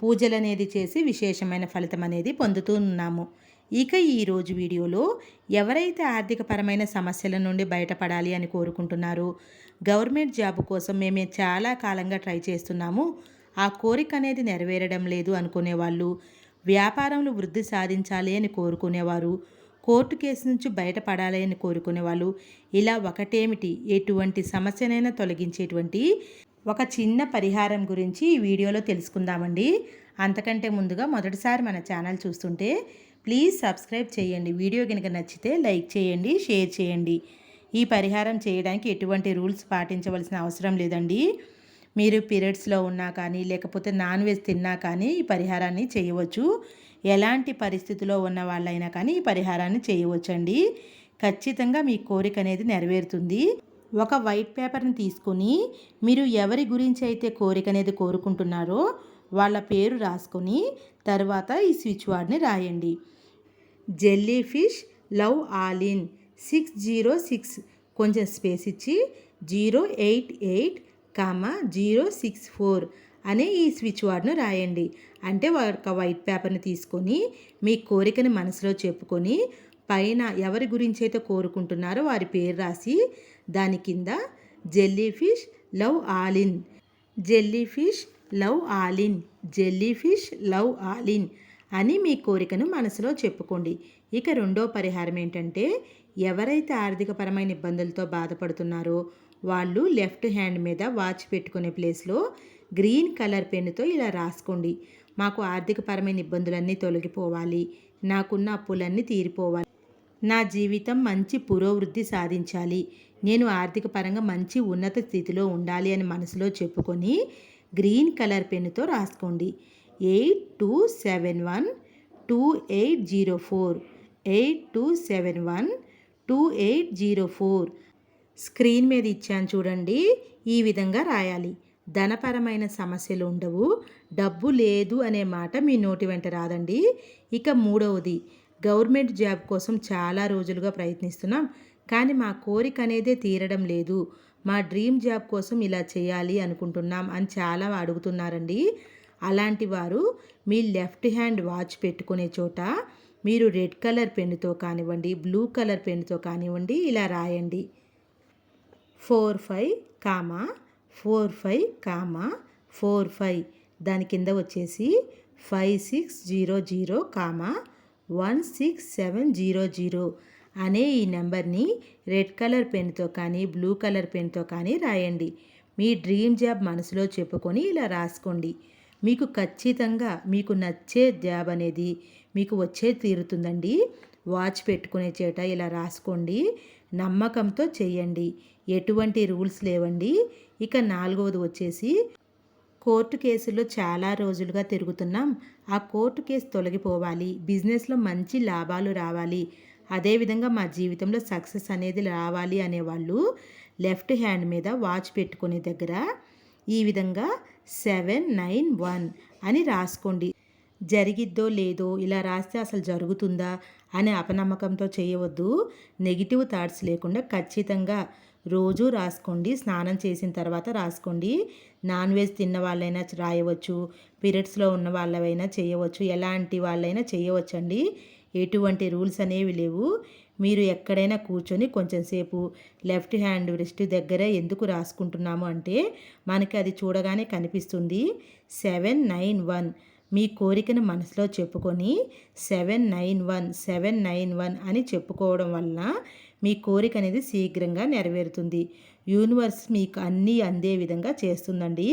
పూజలు అనేది చేసి విశేషమైన ఫలితం అనేది పొందుతూ ఉన్నాము. ఇక ఈరోజు వీడియోలో ఎవరైతే ఆర్థికపరమైన సమస్యల నుండి బయటపడాలి అని కోరుకుంటున్నారో గవర్నమెంట్ జాబ్ కోసం మేము చాలా కాలంగా ట్రై చేస్తున్నాము. ఆ కోరిక అనేది నెరవేరడం లేదు అనుకునే వాళ్ళు వ్యాపారంలో వృద్ధి సాధించాలి అని కోరుకునేవారు కోర్టు కేసు నుంచి బయటపడాలి అని కోరుకునే వాళ్ళు ఇలా ఒకటేమిటి? ఎటువంటి సమస్యనైనా తొలగించేటువంటి ఒక చిన్న పరిహారం గురించి ఈ వీడియోలో తెలుసుకుందామండి. అంతకంటే ముందుగా మొదటిసారి మన ఛానల్ చూస్తుంటే ప్లీజ్ సబ్స్క్రైబ్ చేయండి. వీడియో కనుక నచ్చితే లైక్ చేయండి షేర్ చేయండి. ఈ పరిహారం చేయడానికి ఎటువంటి రూల్స్ పాటించవలసిన అవసరం లేదండి. మీరు పీరియడ్స్లో ఉన్నా కానీ లేకపోతే నాన్ వెజ్ తిన్నా కానీ ఈ పరిహారాన్ని చేయవచ్చు. ఎలాంటి పరిస్థితిలో ఉన్న వాళ్ళైనా కానీ ఈ పరిహారాన్ని చేయవచ్చండి. ఖచ్చితంగా మీ కోరిక అనేది నెరవేరుతుంది. ఒక వైట్ పేపర్ని తీసుకొని మీరు ఎవరి గురించి అయితే కోరిక అనేది కోరుకుంటున్నారో వాళ్ళ పేరు రాసుకొని తర్వాత ఈ స్విచ్ వార్డ్ని రాయండి. జెల్లీ ఫిష్ లవ్ ఆలిన్ సిక్స్ జీరో సిక్స్ కొంచెం స్పేస్ ఇచ్చి zero eight eight comma zero six four అనే ఈ స్విచ్ వార్డ్ను రాయండి. అంటే ఒక వైట్ పేపర్ని తీసుకొని మీ కోరికని మనసులో చెప్పుకొని పైన ఎవరి గురించి అయితే కోరుకుంటున్నారో వారి పేరు రాసి దాని కింద జెల్లీ ఫిష్ లవ్ ఆలిన్. జెల్లీ ఫిష్ లవ్ ఆలిన్. జెల్లీ ఫిష్ లవ్ ఆలిన్ అని మీ కోరికను మనసులో చెప్పుకోండి. ఇక రెండో పరిహారం ఏంటంటే ఎవరైతే ఆర్థికపరమైన ఇబ్బందులతో బాధపడుతున్నారో వాళ్ళు లెఫ్ట్ హ్యాండ్ మీద వాచ్ పెట్టుకునే ప్లేస్లో గ్రీన్ కలర్ పెన్నుతో ఇలా రాసుకోండి. మాకు ఆర్థికపరమైన ఇబ్బందులన్నీ తొలగిపోవాలి. నాకున్న అప్పులన్నీ తీరిపోవాలి. నా జీవితం మంచి పురోవృద్ధి సాధించాలి. నేను ఆర్థిక పరంగా మంచి ఉన్నత స్థితిలో ఉండాలి అని మనసులో చెప్పుకొని గ్రీన్ కలర్ పెన్నుతో రాసుకోండి. Eight two seven one two eight zero four eight two seven one two eight zero four. Screen మీద ఇచ్చాను చూడండి ఈ విధంగా రాయాలి. ధనపరమైన సమస్యలు ఉండవు డబ్బు లేదు అనే మాట మీ నోటి వెంట రాదండి. ఇక మూడవది గవర్నమెంట్ జాబ్ కోసం చాలా రోజులుగా ప్రయత్నిస్తున్నాం కానీ మా కోరిక అనేదే తీరడం లేదు. మా డ్రీమ్ జాబ్ కోసం ఇలా చేయాలి అనుకుంటున్నాం అని చాలా అడుగుతున్నారండి. అలాంటి వారు మీ లెఫ్ట్ హ్యాండ్ వాచ్ పెట్టుకునే చోట మీరు రెడ్ కలర్ పెన్నుతో కానివ్వండి బ్లూ కలర్ పెన్నుతో కానివ్వండి ఇలా రాయండి. Four five comma four five comma four five. దాని కింద వచ్చేసి five six zero zero comma one six seven zero zero అనే ఈ నెంబర్ని రెడ్ కలర్ పెన్తో కానీ బ్లూ కలర్ పెన్తో కానీ రాయండి. మీ డ్రీమ్ జాబ్ మనసులో చెప్పుకొని ఇలా రాసుకోండి. మీకు ఖచ్చితంగా మీకు నచ్చే జాబ్ అనేది మీకు వచ్చే తీరుతుందండి. వాచ్ పెట్టుకునే చేట ఇలా రాసుకోండి. నమ్మకంతో చేయండి. ఎటువంటి రూల్స్ లేవండి. ఇక నాలుగవది వచ్చేసి కోర్టు కేసులో చాలా రోజులుగా తిరుగుతున్నాం. ఆ కోర్టు కేసు తొలగిపోవాలి. బిజినెస్లో మంచి లాభాలు రావాలి. అదేవిధంగా మా జీవితంలో సక్సెస్ అనేది రావాలి అనేవాళ్ళు లెఫ్ట్ హ్యాండ్ మీద వాచ్ పెట్టుకునే దగ్గర ఈ విధంగా సెవెన్ నైన్ వన్ అని రాసుకోండి. జరిగిద్దో లేదో ఇలా రాస్తే అసలు జరుగుతుందా అనే అపనమ్మకంతో చేయవద్దు. నెగిటివ్ థాట్స్ లేకుండా ఖచ్చితంగా రోజు రాసుకోండి స్నానం చేసిన తర్వాత రాసుకోండి. నాన్ వెజ్ తిన్న వాళ్ళైనా రాయవచ్చు పీరియడ్స్లో ఉన్న వాళ్ళవైనా చేయవచ్చు ఎలాంటి వాళ్ళైనా చేయవచ్చండి. ఎటువంటి రూల్స్ అనేవి లేవు. మీరు ఎక్కడైనా కూర్చొని కొంచెం సేపు లెఫ్ట్ హ్యాండ్ రిస్ట్ దగ్గర ఎందుకు రాసుకుంటున్నాము అంటే మనకి అది చూడగానే కనిపిస్తుంది. సెవెన్ నైన్ వన్ మీ కోరికను మనసులో చెప్పుకొని seven nine one seven nine one అని చెప్పుకోవడం వలన మీ కోరిక అనేది శీఘ్రంగా నెరవేరుతుంది. యూనివర్స్ మీకు అన్నీ అందే విధంగా చేస్తుందండి.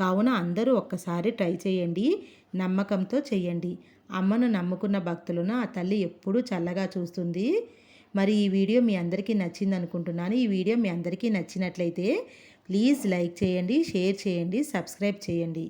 కావున అందరూ ఒక్కసారి ట్రై చేయండి. నమ్మకంతో చేయండి అమ్మను నమ్ముకున్న భక్తులను ఆ తల్లి ఎప్పుడూ చల్లగా చూస్తుంది. మరి ఈ వీడియో మీ అందరికీ నచ్చింది అనుకుంటున్నాను ఈ వీడియో మీ అందరికీ నచ్చినట్లయితే ప్లీజ్ లైక్ చేయండి షేర్ చేయండి సబ్స్క్రైబ్ చేయండి.